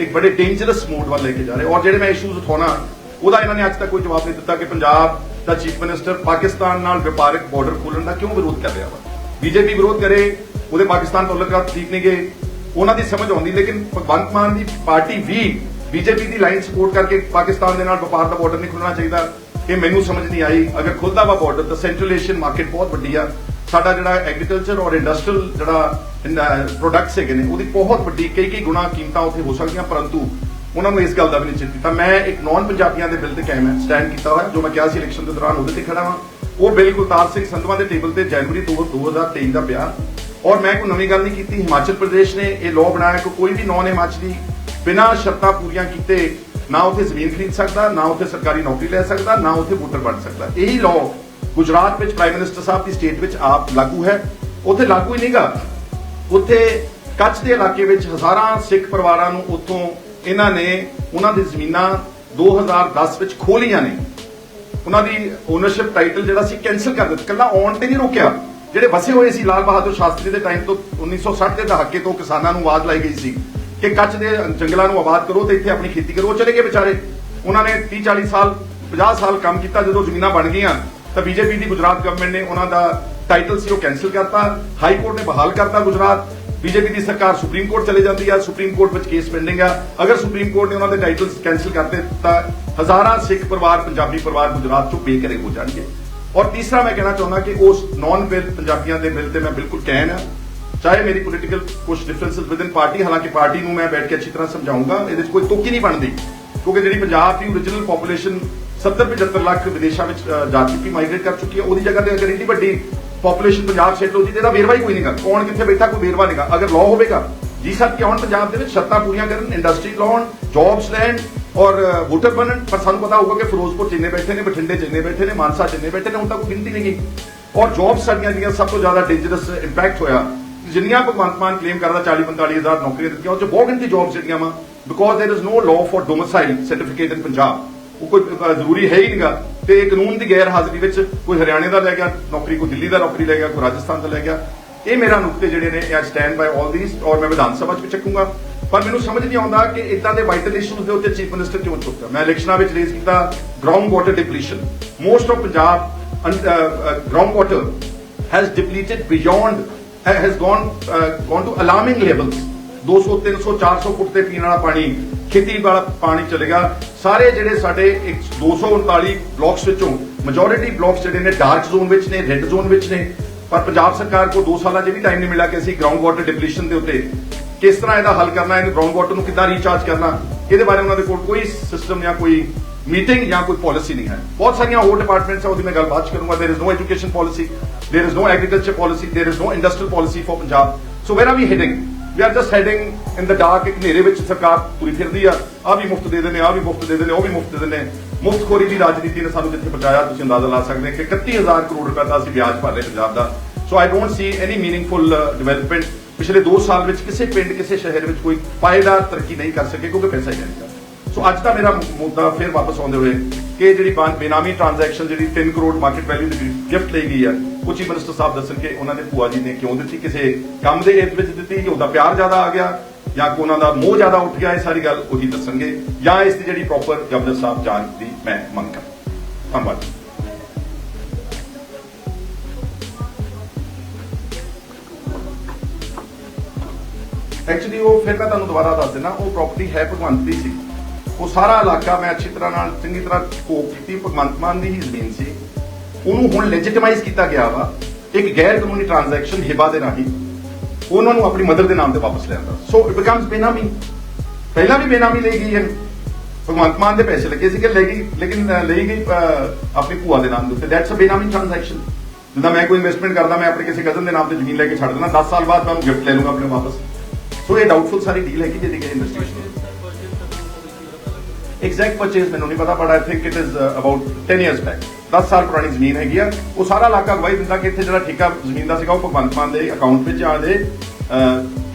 ਇੱਕ ਬੜੇ ਡੇਂਜਰਸ ਮੋਡ ਵੱਲ ਲੈ ਕੇ ਜਾ ਰਹੇ ਔਰ ਜਿਹੜੇ ਮੈਂ ਇਸ਼ੂਜ਼ ਉਠਾਉਣਾ ਉਹਦਾ ਇਹਨਾਂ ਨੇ ਅੱਜ ਤੱਕ ਕੋਈ ਜਵਾਬ ਨਹੀਂ ਦਿੱਤਾ ਕਿ ਪੰਜਾਬ ਦਾ ਚੀਫ ਮਿਨਿਸਟਰ ਪਾਕਿਸਤਾਨ ਨਾਲ ਵਪਾਰਕ ਬਾਰਡਰ ਖੋਲਣ ਦਾ ਕਿਉਂ ਵਿਰੋਧ ਕਰ ਰਿਹਾ ਵਾ? ਬੀਜੇਪੀ ਵਿਰੋਧ ਕਰੇ, ਉਹਦੇ ਪਾਕਿਸਤਾਨ ਤੋਂ ਤਾਲੁਕਾਤ ਠੀਕ ਨਹੀਂ ਗਏ। ਉਹਨਾਂ ਦੀ ਸਮਝ ਆਉਂਦੀ, ਲੇਕਿਨ ਭਗਵੰਤ ਮਾਨ ਦੀ ਪਾਰਟੀ ਵੀ ਬੀਜੇਪੀ ਦੀ ਲਾਈਨ ਸਪੋਰਟ ਕਰਕੇ ਪਾਕਿਸਤਾਨ ਦੇ ਨਾਲ ਵਪਾਰ ਦਾ ਬਾਰਡਰ ਨਹੀਂ ਖੁੱਲਣਾ ਚਾਹੀਦਾ। ਇਹ ਮੈਨੂੰ ਸਮਝ ਨਹੀਂ ਆਈ। ਅਗਰ ਖੁੱਲਦਾ ਵਾ ਬਾਰਡਰ ਤਾਂ ਸੈਂਟਰਲ ਏਸ਼ੀਅਨ ਮਾਰਕੀਟ ਬਹੁਤ ਵੱਡੀ ਆ। ਸਾਡਾ ਜਿਹੜਾ ਐਗਰੀਕਲਚਰ ਔਰ ਇੰਡਸਟਰੀਅਲ ਜਿਹੜਾ ਪ੍ਰੋਡਕਟਸ ਹੈਗੇ ਨੇ, ਉਹਦੀ ਬਹੁਤ ਵੱਡੀ ਕਈ ਕਈ ਗੁਣਾ ਕੀਮਤਾਂ ਉੱਥੇ ਹੋ ਸਕਦੀਆਂ, ਪਰੰਤੂ ਉਹਨਾਂ ਨੂੰ ਇਸ ਗੱਲ ਦਾ ਵੀ ਨਹੀਂ ਚਿੰਤਾ ਮੈਂ ਇੱਕ ਨੌਨ ਪੰਜਾਬੀਆਂ ਦੇ ਬਿੱਲ ਤੇ ਕਾਇਮ ਹੈ ਸਟੈਂਡ ਕੀਤਾ ਹੋਇਆ, ਜੋ ਮੈਂ ਕਿਹਾ ਸੀ ਇਲੈਕਸ਼ਨ ਦੇ ਦੌਰਾਨ ਉਹਦੇ ਤੇ ਖੜਾ ਹਾਂ। ਉਹ ਬਿੱਲ ਗੁਲਤਾਰ ਸਿੰਘ ਸੰਧਵਾ ਦੇ ਟੇਬਲ ਤੇ ਜਨਵਰੀ 2 2023 ਦਾ ਪਿਆ। ਔਰ ਮੈਂ ਕੋਈ ਨਵੀਂ ਗੱਲ ਨਹੀਂ ਕੀਤੀ, ਹਿਮਾਚਲ ਪ੍ਰਦੇਸ਼ ਨੇ ਇਹ ਲਾਅ ਬਣਾਇਆ ਕਿ ਕੋਈ ਵੀ ਨੌਨ ਹਿਮਾਚਲੀ ਬਿਨਾਂ ਸ਼ਰਤਾਂ ਪੂਰੀਆਂ ਕੀਤੇ ਨਾ ਉੱਥੇ ਜ਼ਮੀਨ ਖਰੀਦ ਸਕਦਾ, ਨਾ ਉੱਥੇ ਸਰਕਾਰੀ ਨੌਕਰੀ ਲੈ ਸਕਦਾ, ਨਾ ਉੱਥੇ ਵੋਟਰ ਬਣ ਸਕਦਾ। ਇਹੀ ਲਾਅ ਗੁਜਰਾਤ ਵਿੱਚ ਪ੍ਰਾਈਮ ਮਿਨਿਸਟਰ ਸਾਹਿਬ ਦੀ ਸਟੇਟ ਵਿੱਚ ਆਪ ਲਾਗੂ ਹੈ। ਉੱਥੇ ਲਾਗੂ ਹੀ ਨਹੀਂਗਾ। ਉੱਥੇ ਕੱਚ ਦੇ ਇਲਾਕੇ ਵਿੱਚ ਹਜ਼ਾਰਾਂ ਸਿੱਖ ਪਰਿਵਾਰਾਂ ਨੂੰ ਉੱਥੋਂ ਇਹਨਾਂ ਨੇ ਉਹਨਾਂ ਦੀ ਜ਼ਮੀਨਾਂ 2010 ਵਿੱਚ ਖੋਲੀਆਂ ਨੇ। ਉਹਨਾਂ ਦੀ ਓਨਰਸ਼ਿਪ ਟਾਈਟਲ ਜਿਹੜਾ ਸੀ ਕੈਨਸਲ ਕਰ ਦਿੱਤਾ। ਕੱਲਾ ਆਉਣ ਤੇ ਨਹੀਂ ਰੋਕਿਆ। ਜਿਹੜੇ ਵਸੇ ਹੋਏ ਸੀ ਲਾਲ ਬਹਾਦਰ ਸ਼ਾਸਤਰੀ ਦੇ ਟਾਈਮ ਤੋਂ 1960 ਦੇ ਦਹਾਕੇ ਤੋਂ ਕਿਸਾਨਾਂ ਨੂੰ ਆਵਾਜ਼ ਲਾਈ ਗਈ ਸੀ ਕਿ ਕੱਚ ਦੇ ਜੰਗਲਾਂ ਨੂੰ ਆਬਾਦ ਕਰੋ ਤੇ ਇੱਥੇ ਆਪਣੀ ਖੇਤੀ ਕਰੋ। ਉਹ ਚਲੇ ਗਏ ਵਿਚਾਰੇ। ਉਹਨਾਂ ਨੇ 30 40 ਸਾਲ 50 ਸਾਲ ਕੰਮ ਕੀਤਾ ਜਦੋਂ ਜ਼ਮੀਨਾਂ ਬਣ ਗਈਆਂ। ਤਾਂ ਬੀਜੇਪੀ ਦੀ ਗੁਜਰਾਤ ਗਵਰਨਮੈਂਟ ਨੇ ਉਹਨਾਂ ਦਾ ਟਾਈਟਲ ਸੀ ਉਹ ਕੈਨਸਲ ਕਰਤਾ। ਹਾਈ ਕੋਰਟ ਨੇ ਬਹਾਲ ਕਰਤਾ ਗੁਜਰਾਤ। ਬੀਜੇਪੀ ਦੀ ਸਰਕਾਰ ਸੁਪਰੀਮ ਕੋਰਟ ਚਲੇ ਜਾਂਦੀ ਆ, ਸੁਪਰੀਮ ਕੋਰਟ ਵਿੱਚ ਕੇਸ ਪੈਂਡਿੰਗ ਆ। ਅਗਰ ਸੁਪਰੀਮ ਕੋਰਟ ਨੇ ਉਹਨਾਂ ਦੇ ਟਾਈਟਲਸ ਕੈਨਸਲ ਕਰਤੇ ਤਾਂ ਹਜ਼ਾਰਾਂ ਸਿੱਖ ਪਰਿਵਾਰ, ਪੰਜਾਬੀ ਪਰਿਵਾਰ ਗੁਜਰਾਤ ਚੋਂ ਬੇਘਰੇ ਹੋ ਜਾਣਗੇ। ਔਰ ਤੀਸਰਾ ਮੈਂ ਕਹਿਣਾ ਚਾਹੁੰਦਾ ਕਿ ਉਸ ਨਾਨ ਬਿੱਲ ਪੰਜਾਬੀਆਂ ਦੇ ਬਿੱਲ ਤੇ ਮੈਂ ਬਿਲਕੁਲ ਕਹਿਣ ਆ। ਚਾਹੇ ਮੇਰੀ ਪੋਲੀਟੀਕਲ ਕੁਝ ਡਿਫਰੈਂਸਸ ਵਿਦਨ ਪਾਰਟੀ ਹਾਲਾਂਕਿ ਪਾਰਟੀ ਨੂੰ ਮੈਂ ਬੈਠ ਕੇ ਅੱਛੀ ਤਰ੍ਹਾਂ ਸਮਝਾਉਂਗਾ, ਇਹਦੇ ਵਿੱਚ ਕੋਈ ਤੁਕ ਹੀ ਨਹੀਂ ਬਣਦੀ। ਕਿਉਂਕਿ ਜਿਹੜੀ ਪੰਜਾਬ ਦੀ ਓਰੀਜਨਲ ਪੋਪੂਲੇਸ਼ਨ 70 75 ਲੱਖ ਵਿਦੇਸ਼ਾਂ ਵਿੱਚ ਜਾ ਚੁੱਕੀ ਮਾਈਗ੍ਰੇਟ ਕਰ ਚੁੱਕੀ ਹੈ ਉਹਦੀ ਜਗ੍ਹਾ ਤੇ ਅਗਰ ਇੰਨੀ ਵੱਡੀ ਪੋਪੂਲੇਸ਼ਨ ਪੰਜਾਬ ਸ਼ੈਡੋ ਦੀ ਇਹਦਾ ਵੇਰਵਾ ਹੀ ਕੋਈ ਨਹੀਂਗਾ। ਕੌਣ ਕਿੱਥੇ ਬੈਠਾ, ਕੋਈ ਵੇਰਵਾ ਨਹੀਂਗਾ। ਅਗਰ ਲਾਅ ਹੋਵੇਗਾ, ਜੀ ਸਰ ਕਿ ਹੁਣ ਪੰਜਾਬ ਦੇ ਵਿੱਚ ਛੱਤਾਂ ਪੂਰੀਆਂ ਕਰਨ ਇੰਡਸਟਰੀ ਲਾਉਣ ਜੌਬਸ ਲੈਣ ਔਰ ਵੋਟਰ ਬਣਨ? ਪਰ ਸਾਨੂੰ ਪਤਾ ਹੋਊਗਾ ਕਿ ਫਿਰੋਜ਼ਪੁਰ ਜਿੰਨੇ ਬੈਠੇ ਨੇ, ਬਠਿੰਡੇ ਜਿੰਨੇ ਬੈਠੇ ਨੇ, ਮਾਨਸਾ ਜਿੰਨੇ ਬੈਠੇ ਨੇ, ਹੁਣ ਤਾਂ ਕੋਈ ਗਿਣਤੀ ਨਹੀਂ ਔਰ ਜੌਬ ਸਾਡੀਆਂ ਦੀਆਂ ਸਭ ਤੋਂ ਜ਼ਿਆਦਾ ਡੇਂਜਰਸ ਇੰਪੈਕਟ ਹੋਇਆ। ਜਿੰਨੀਆਂ ਭਗਵੰਤ ਮਾਨ ਕਲੇਮ ਕਰਦਾ 40 45000 ਨੌਕਰੀਆਂ ਦਿੱਤੀਆਂ, ਉਹ ਚ ਬਹੁਤ ਗਿਣਤੀ ਜੌਬਸ ਜਿਹੜੀਆਂ ਵਾ। Because there is no law for domicile certificate in Punjab ਉਹ ਕੋਈ ਜ਼ਰੂਰੀ ਹੈ ਹੀ ਨਹੀਂਗਾ। ਤੇ ਇਹ ਕਾਨੂੰਨ ਦੀ ਗੈਰ ਹਾਜ਼ਰੀ ਵਿੱਚ ਕੋਈ ਹਰਿਆਣੇ ਦਾ ਲੈ ਗਿਆ ਨੌਕਰੀ ਕੋਈ ਦਿੱਲੀ ਦਾ ਨੌਕਰੀ ਲੈ ਗਿਆ ਕੋਈ ਰਾਜਸਥਾਨ ਦਾ ਲੈ ਗਿਆ। ਇਹ ਮੇਰਾ ਨੁਕਤੇ ਜਿਹੜੇ ਨੇ ਆਈ ਸਟੈਂਡ ਬਾਈ 올 ਥੀਸ ਔਰ ਮੈਂ ਵਿਧਾਨ ਸਭਾ 'ਚ ਵੀ ਚੱਕੂੰਗਾ। ਪਰ ਮੈਨੂੰ ਸਮਝ ਨਹੀਂ ਆਉਂਦਾ ਕਿ ਇਦਾਂ ਦੇ ਵਾਈਟਲ ਇਸ਼ੂਜ਼ ਦੇ ਉੱਤੇ ਚੀਫ ਮਿਨਿਸਟਰ ਕਿਉਂ ਚੁੱਕਦਾ ਮੈਂ ਇਲੈਕਸ਼ਨਾਂ ਵਿੱਚ ਰੇਜ਼ ਕੀਤਾ ground water depletion most of Punjab ground water uh, uh, has depleted beyond ha- has gone uh, gone to 200 300 400 foot ਤੇ ਪੀਣ ਵਾਲਾ ਪਾਣੀ ਖੇਤੀ ਵਾਲਾ ਪਾਣੀ ਚਲੇਗਾ ਸਾਰੇ ਜਿਹੜੇ ਸਾਡੇ ਇੱਕ 239 ਬਲਾਕਸ ਵਿੱਚੋਂ ਮੈਜੋਰਿਟੀ ਬਲਾਕਸ ਜਿਹੜੇ ਨੇ ਡਾਰਕ ਜ਼ੋਨ ਵਿੱਚ ਨੇ ਰੈੱਡ ਜ਼ੋਨ ਵਿੱਚ ਨੇ ਪਰ ਪੰਜਾਬ ਸਰਕਾਰ ਕੋਲ 2 ਸਾਲਾਂ 'ਚ ਵੀ ਟਾਈਮ ਨਹੀਂ ਮਿਲਿਆ ਕਿ ਅਸੀਂ ਗਰਾਊਂਡ ਵਾਟਰ ਡਿਪਲੀਸ਼ਨ ਦੇ ਉੱਤੇ ਕਿਸ ਤਰ੍ਹਾਂ ਇਹਦਾ ਹੱਲ ਕਰਨਾ ਹੈ ਗਰਾਊਂਡ ਵਾਟਰ ਨੂੰ ਕਿੱਦਾਂ ਰੀਚਾਰਜ ਕਰਨਾ ਇਹਦੇ ਬਾਰੇ ਉਹਨਾਂ ਦੇ ਕੋਲ ਕੋਈ ਸਿਸਟਮ ਜਾਂ ਕੋਈ ਮੀਟਿੰਗ ਜਾਂ ਕੋਈ ਪਾਲਿਸੀ ਨਹੀਂ ਹੈ ਬਹੁਤ ਸਾਰੀਆਂ ਹੋਰ ਡਿਪਾਰਟਮੈਂਟਸ ਆ ਉਹਦੀ ਮੈਂ ਗੱਲ ਬਾਅਦ ਚ ਕਰੂੰਗਾ there is no education policy there is no agriculture policy there is no industrial policy for punjab so where are we heading we are just heading in the dark, ਇੱਕ ਹਨੇਰੇ ਵਿੱਚ ਸਰਕਾਰ ਪੂਰੀ ਫਿਰਦੀ ਆ। ਆ ਵੀ ਮੁਫਤ ਦੇ ਦਿੰਦੇ ਆ ਵੀ ਮੁਫਤ ਦੇ ਦਿੰਦੇ, ਉਹ ਵੀ ਮੁਫਤ ਦੇ ਦਿੰਦੇ। ਮੁਫਤਖੋਰੀ ਦੀ ਰਾਜਨੀਤੀ ਨੇ ਸਾਨੂੰ ਜਿੱਥੇ ਪਹੁੰਚਾਇਆ, ਤੁਸੀਂ ਅੰਦਾਜ਼ਾ ਲਾ ਸਕਦੇ ਹੋ ਕਿ 31000 ਕਰੋੜ ਰੁਪਏ ਦਾ ਅਸੀਂ ਵਿਆਜ ਭਰ ਰਹੇ ਪੰਜਾਬ ਦਾ। So I don't see any meaningful development ਪਿਛਲੇ 2 ਸਾਲ ਵਿੱਚ ਕਿਸੇ ਪਿੰਡ, ਕਿਸੇ ਸ਼ਹਿਰ ਵਿੱਚ ਕੋਈ ਪਾਏਦਾਰ ਤਰੱਕੀ ਨਹੀਂ ਕਰ ਸਕੇ ਕਿਉਂਕਿ ਪੈਸਾ ਹੀ ਨਹੀਂ ਸੋ ਅੱਜ ਦਾ ਮੇਰਾ ਮੁੱਦਾ ਫਿਰ ਵਾਪਸ ਆਉਂਦੇ ਹੋਏ ਕਿ ਜਿਹੜੀ ਬਨ- ਬੇਨਾਮੀ ਟ੍ਰਾਂਜੈਕਸ਼ਨ ਜਿਹੜੀ 3 ਕਰੋੜ ਮਾਰਕੀਟ ਵੈਲਿਊ ਦੀ ਗਿਫਟ ਲਈ ਗਈ ਹੈ ਉਹ ਚੀਫ ਮਿਨਿਸਟਰ ਸਾਹਿਬ ਦੱਸਣਗੇ ਉਹਨਾਂ ਨੇ ਭੂਆ ਜੀ ਨੇ ਕਿਉਂ ਦਿੱਤੀ, ਕਿਸੇ ਕੰਮ ਦੇ ਏਤ ਵਿੱਚ ਦਿੱਤੀ, ਕਿ ਉਹਦਾ ਪਿਆਰ ਜ਼ਿਆਦਾ ਆ ਗਿਆ, ਜਾਂ ਕਿ ਉਹਨਾਂ ਦਾ ਮੋਹ ਜ਼ਿਆਦਾ ਉੱਠ ਗਿਆ, ਇਹ ਸਾਰੀ ਗੱਲ ਉਹੀ ਦੱਸਣਗੇ, ਜਾਂ ਇਸ ਦੀ ਜਿਹੜੀ ਪ੍ਰੋਪਰ ਗਵਰਨਰ ਸਾਹਿਬ ਜਾਂਚ ਦੀ ਮੈਂ ਮੰਗ ਕਰਦਾ ਧੰਨਵਾਦ। ਐਕਚੁਅਲੀ ਉਹ ਫਿਰ ਮੈਂ ਤੁਹਾਨੂੰ ਦੁਬਾਰਾ ਦੱਸ ਦਿੰਦਾ, ਉਹ ਪ੍ਰਾਪਰਟੀ ਹੈ ਭਗਵੰਤ ਦੀ ਸੀ। ਉਹ ਸਾਰਾ ਇਲਾਕਾ ਮੈਂ ਅੱਛੀ ਤਰ੍ਹਾਂ ਨਾਲ ਚੰਗੀ ਤਰ੍ਹਾਂ ਕੋਪ ਕੀਤੀ ਭਗਵੰਤ ਮਾਨ ਦੀ ਹੀ ਜ਼ਮੀਨ ਸੀ। ਉਹਨੂੰ ਹੁਣ ਲੈਜੀਟਮਾਈਜ਼ ਕੀਤਾ ਗਿਆ ਵਾ ਇੱਕ ਗੈਰ ਕਾਨੂੰਨੀ ਟ੍ਰਾਂਜੈਕਸ਼ਨ ਹਿਬਾ ਦੇ ਰਾਹੀਂ। ਉਹਨਾਂ ਨੂੰ ਆਪਣੀ ਮਦਰ ਦੇ ਨਾਮ ਤੇ ਵਾਪਸ ਲਿਆਂਦਾ। So it becomes benami. ਪਹਿਲਾਂ ਵੀ ਬੇਨਾਮੀ ਲਈ ਗਈ ਹੈ। ਭਗਵੰਤ ਮਾਨ ਦੇ ਪੈਸੇ ਲੱਗੇ ਸੀਗੇ ਲੈ ਗਈ ਲੇਕਿਨ ਲਈ ਗਈ ਅਹ, ਆਪਣੀ ਭੂਆ ਦੇ ਨਾਮ ਦੇ ਉੱਤੇ। ਦੈਟਸ ਅ ਬੇਨਾਮੀ ਟ੍ਰਾਂਜੈਕਸ਼ਨ ਜਿੱਦਾਂ ਮੈਂ ਕੋਈ ਇਨਵੈਸਟਮੈਂਟ ਕਰਦਾ ਮੈਂ ਆਪਣੇ ਕਿਸੇ ਕਜ਼ਨ ਦੇ ਨਾਮ ਤੇ ਜ਼ਮੀਨ ਲੈ ਕੇ ਛੱਡ ਦੇਣਾ 10 ਸਾਲ ਬਾਅਦ ਮੈਂ ਉਹਨੂੰ ਗਿਫਟ ਲੈ ਲੂੰਗਾ ਆਪਣੇ ਵਾਪਸ। ਸੋ ਇਹ ਡਾਊਟਫੁਲ ਸਾਰੀ ਡੀਲ ਹੈਗੀ ਜਿਹਦੀ ਕਿ ਇਨਵੈਸਟੀਗੇਸ਼ਨ ਐਗਜ਼ੈਕਟ ਪਰਚੇਸ ਮੈਨੂੰ ਨਹੀਂ ਪਤਾ but I think it is about 10 years back 10 ਸਾਲ ਪੁਰਾਣੀ ਜ਼ਮੀਨ ਹੈਗੀ ਆ। ਉਹ ਸਾਰਾ ਇਲਾਕਾ ਗਵਾਹੀ ਦਿੰਦਾ ਕਿ ਇੱਥੇ ਜਿਹੜਾ ਠੇਕਾ ਜ਼ਮੀਨ ਦਾ ਸੀਗਾ, ਉਹ ਭਗਵੰਤ ਮਾਨ ਦੇ ਅਕਾਊਂਟ ਵਿੱਚ ਆ ਦੇ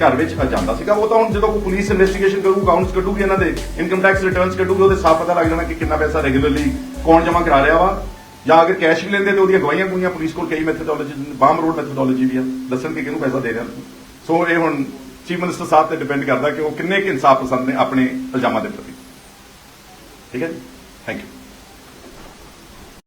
ਘਰ ਵਿੱਚ ਜਾਂਦਾ ਸੀਗਾ। ਉਹ ਤਾਂ ਹੁਣ ਜਦੋਂ ਕੋਈ ਪੁਲਿਸ ਇਨਵੈਸਟੀਗੇਸ਼ਨ ਕਰੂ ਅਕਾਊਂਟਸ ਕੱਢੂਗੀ ਇਹਨਾਂ ਦੇ ਇਨਕਮ ਟੈਕਸ ਰਿਟਰਨਸ ਕੱਢੂਗੀ, ਉਹਦੇ ਸਾਫ਼ ਪਤਾ ਲੱਗ ਜਾਣਾ ਕਿ ਕਿੰਨਾ ਪੈਸਾ ਰੈਗੂਲਰਲੀ ਕੌਣ ਜਮ੍ਹਾਂ ਕਰਾ ਰਿਹਾ ਵਾ। ਜਾਂ ਅਗਰ ਕੈਸ਼ ਵੀ ਲੈਂਦੇ ਤੇ ਉਹਦੀਆਂ ਗਵਾਹੀਆਂ ਗੁਈਆਂ ਪੁਲਿਸ ਕੋਲ ਕਈ ਮੈਥਡੋਲੋਜੀ ਬਾਮ ਰੋਡ ਮੈਥਡੋਲੋਜੀ ਵੀ ਆ। ਦੱਸਣ ਕਿ ਕਿਹਨੂੰ ਪੈਸਾ ਦੇ ਰਿਹਾ। ਸੋ ਇਹ ਹੁਣ ਚੀਫ ਮਿਨਿਸਟਰ ਸਾਹਿਬ ਤੇ ਡਿਪੈਂਡ ਕਰਦਾ ਕਿ ਉਹ ਕਿੰਨੇ ਕੁ ਇਨਸਾਫ ਪਸੰਦ ਨੇ ਆਪਣੇ ਇਲਜ਼ਾਮਾਂ ਦੇ ਪ੍ਰਤੀ। ਠੀਕ ਹੈ ਜੀ ਥੈਂਕ ਯੂ